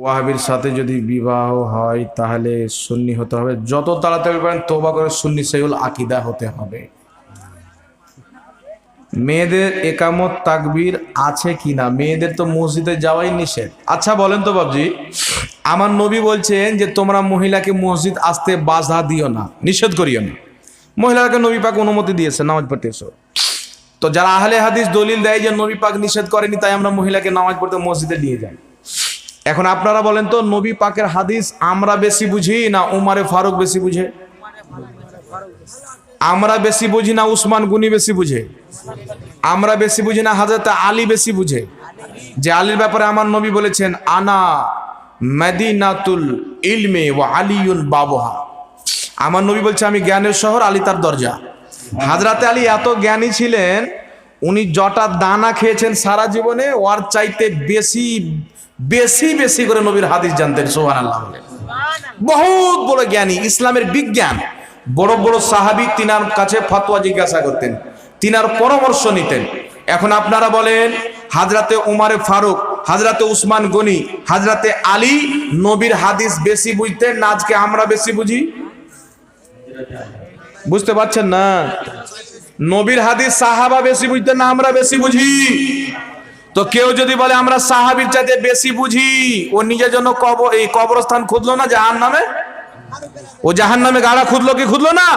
ওয়াহাবির সাথে যদি বিবাহ হয়, তাহলে সুন্নি হতে হবে। যত তাড়াতাড়ি পারেন তোবা করে সুন্নি সেগুল আকিদা হতে হবে। মেয়েদের একামত, তাকবির আছে কি না মেয়েদের তো মসজিদে যাওয়াই নিষেধ। আচ্ছা বলেন তো বাবজি আমার নবী বলছেন যে, তোমরা মহিলাকে মসজিদ আসতে বাধা দিও না, নিষেধ করিও না। মহিলাকে নবী পাক অনুমতি দিয়েছে, নামাজ পড়তে এসো। তো যারা আহলে হাদিস দলিল দেয় যে, নবী পাক নিষেধ করেনি, তাই আমরা মহিলাকে নামাজ পড়তে মসজিদে নিয়ে যাই। এখন আপনারা বলেন তো, নবী পাকের হাদিস আমরা বেশি বুঝি না উমারে ফারুক বেশি বুঝে? আমরা বেশি বুঝি না উসমান গুনি বেশি বুঝে? আমরা বেশি বুঝি না হাজরত আলী বেশি বুঝে? যে আলীর ব্যাপারে আমার নবী বলেছেন, আনা মেদিনাতুল ইলমে ও আলিউল বাবহা। আমার নবী বলছে, আমি জ্ঞানের শহর, আলী তার দরজা। হাজরাতে আলী এত জ্ঞানী ছিলেন উনি জটা দানা খেয়েছেন সারা জীবনে, ওর চাইতে বেশি বেশি বেশি করে নবীর হাদিস জানতেন সোহান আল্লাহ বহুত বড় জ্ঞানী, ইসলামের বিজ্ঞান। বড় বড় সাহাবি তিনার কাছে ফতোয়া জিজ্ঞাসা করতেন, তিনার পরামর্শ নিতেন। এখন আপনারা বলেন, হাজরাতে উমারে ফারুক, হাজরাতে উসমান গনি, হাজরাতে আলী, নবীর হাদিস বেশি বুঝতেন, না আজকে আমরা বেশি বুঝি? বুঝতে পারছেন না? নবীর হাদিস সাহাবা বেশি বুঝতেন না আমরা বেশি বুঝি। তো কেউ যদি বলে, আমরা সাহাবির চাইতে বেশি বুঝি, ও নিজের জন্য কবর এই কবরস্থান খুঁজলো না জাহান নামে ও জাহান নামে গাড়া খুঁজলো কি খুঁজলো না?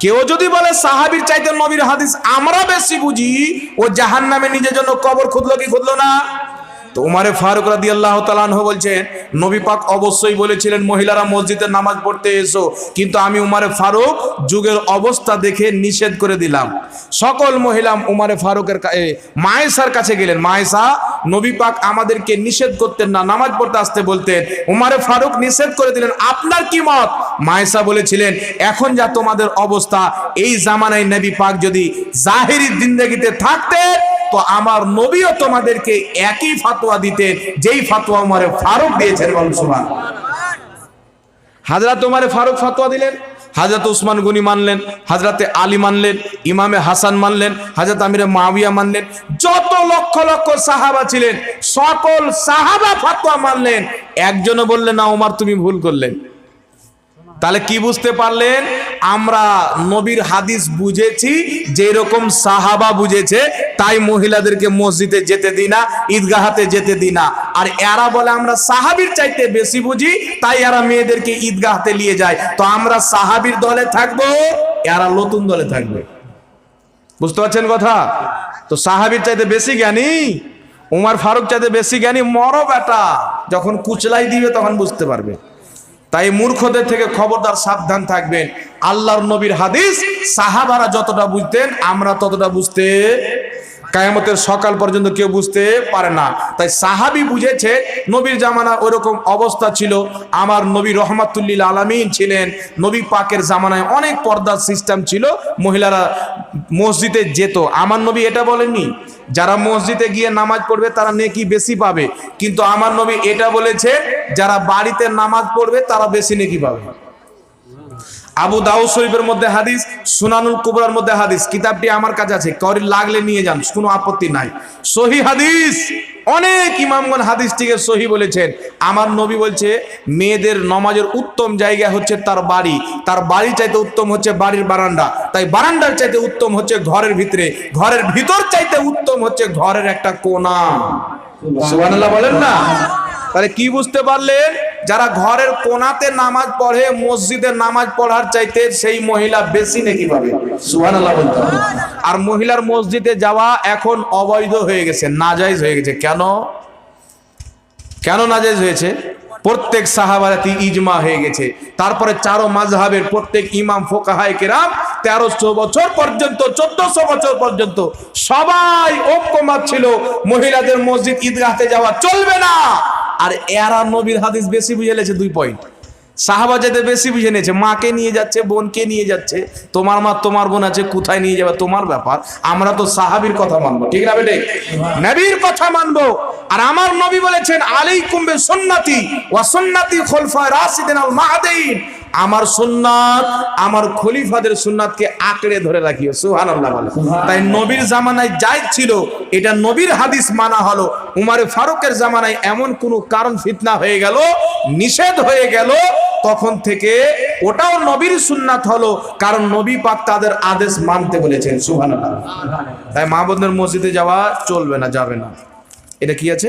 কেউ যদি বলে, সাহাবির চাইতে নবীর হাদিস আমরা বেশি বুঝি, ও জাহান নামে নিজের জন্য কবর খুঁজলো কি খুঁজলো না? তো উমারে ফারুক রাদি আল্লাহ তালানহ বলছেন, নবী পাক অবশ্যই বলেছিলেন, মহিলারা মসজিদে নামাজ পড়তে এসো। কিন্তু আমি উমারে ফারুক যুগের অবস্থা দেখে নিষেধ করে দিলাম। সকল মহিলা উমারে ফারুকের মায়েসার কাছে গেলেন। মায়েসা নবী পাক আমাদেরকে নিষেধ করতেন না, নামাজ পড়তে আসতে বলতেন। উমারে ফারুক নিষেধ করে দিলেন, আপনার কি মত? মায়েসা বলেছিলেন, এখন যা তোমাদের অবস্থা, এই জামানায় নবী পাক যদি জাহেরি জিন্দগিতে থাকতেন তো আমার নবীও তোমাদেরকে একই ফাতোয়া দিতেন যেই ফাতোয়া উমারে ফারুক দিয়েছেন বলুন সুবহান। হাজরাত উমারে ফারুক ফাতোয়া দিলেন, হাজরত উসমান গনি মানলেন, হাজরাতে আলী মানলেন, ইমামে হাসান মানলেন, হাজরত আমিরে মাবিয়া মানলেন, যত লক্ষ লক্ষ সাহাবা ছিলেন, সকল সাহাবা ফাতোয়া মানলেন। একজনও বললেন, না, উমার, তুমি ভুল করলেন। তাহলে কি বুঝতে পারলেন? আমরা নবীর হাদিস বুঝেছি যে রকম সাহাবা বুঝেছে তাই মহিলাদেরকে মসজিদে যেতে দিই না, ঈদগাহাতে যেতে দিই না। আর এরা বলে, আমরা সাহাবির চাইতে বেশি বুঝি, তাই এরা মেয়েদেরকে ঈদগাহাতে নিয়ে যায়। তো আমরা সাহাবির দলে থাকব, এরা নতুন দলে থাকবে। বুঝতে পারছেন কথা? তো সাহাবির চাইতে বেশি জ্ঞানী, উমার ফারুক চাইতে বেশি জ্ঞানী মরো বেটা। যখন কুচলাই দিবে তখন বুঝতে পারবে। তাই মূর্খদের থেকে খবরদার সাবধান থাকবেন। আল্লাহর নবীর হাদিস, সাহাবারা যতটা বুঝতেন, আমরা ততটা বুঝতে কায়ামতের সকাল পর্যন্ত কেউ বুঝতে পারে না। তাই সাহাবি বুঝেছে, নবীর জামানা ওরকম অবস্থা ছিল। আমার নবী রহমাতুল্লিল আলামিন ছিলেন। নবী পাকের জামানায় অনেক পর্দার সিস্টেম ছিল, মহিলারা মসজিদে যেত। আমার নবী এটা বলেননি। যারা মসজিদে গিয়ে নামাজ পড়বে, তারা নেকি বেশি পাবে। কিন্তু আমার নবী এটা বলেছে, যারা বাড়িতে নামাজ পড়বে, তারা বেশি নেকি পাবে। আবু দাউদ শরীফের মধ্যে হাদিস, সুনানুল কুবরার মধ্যে হাদিস। কিতাবটি আমার কাছে আছে, করি লাগলে নিয়ে যান, কোনো আপত্তি নাই। সহি হাদিস, অনেক ইমামগণ হাদিসটিকে সহি বলেছেন। আমার নবী বলছে, মেয়েদের নমাজের উত্তম জায়গা হচ্ছে তার বাড়ি। তার বাড়ি চাইতে উত্তম হচ্ছে বাড়ির বারান্দা। তাই বারান্দার চাইতে উত্তম হচ্ছে ঘরের ভিতরে। ঘরের ভিতর চাইতে উত্তম হচ্ছে ঘরের একটা কোনা। সুবহানাল্লাহ বলেন না? তাহলে কি বুঝতে পারলেন? যারা ঘরের কোনাতে নামাজ পড়ে মসজিদে নামাজ পড়ার চাইতে সেই মহিলা বেশি নাকি পাবে? বলতে আর মহিলার মসজিদে যাওয়া এখন অবৈধ হয়ে গেছে নাজাইজ হয়ে গেছে। কেন? কেন নাজাইজ হয়েছে? প্রত্যেক সাহাবারাতি ইজমা হয়ে গেছে। তারপরে চারো মাঝহাবের প্রত্যেক ইমাম ফোকাহায় কেরাম তেরোশো বছর পর্যন্ত চোদ্দশো বছর পর্যন্ত সবাই ঐক্যমত ছিল। মহিলাদের মসজিদ ঈদগাহতে যাওয়া চলবে না। আর এরা নবীর হাদিস বেশি বুঝে নিয়েছে দুই পয়েন্ট সাহাবা যেতে বেশি বুঝে নিয়েছে, মাকে নিয়ে যাচ্ছে, বোনকে নিয়ে যাচ্ছে, তোমার মা, তোমার বোন আছে, কোথায় নিয়ে যাবে, তোমার ব্যাপার, আমরা তো সাহাবির কথা মানবো, ঠিক না বেটে? নবীর কথা মানবো। আর আমার নবী বলেছেন, আলাইকুম বিসুন্নতি ওয়া সুন্নতি খুলফা রাশিদিন আল মাহদিন আমার সুন্নাত আমার খলিফাদের সুন্নাতকে আঁকড়ে ধরে রাখিও বলে। তাই নবীর জামানায় যাই ছিল এটা নবীর হাদিস মানা হলো। উমারে ফারুকের জামানায় এমন কোনো কারণ ফিতনা হয়ে গেল নিষেধ হয়ে গেল তখন থেকে ওটাও নবীর সুন্নাত হলো কারণ নবী পাক তাদের আদেশ মানতে বলেছেন সুবহানাল্লাহ। তাই মা বোনদের মসজিদে যাওয়া চলবে না যাবে না। এটা কি আছে?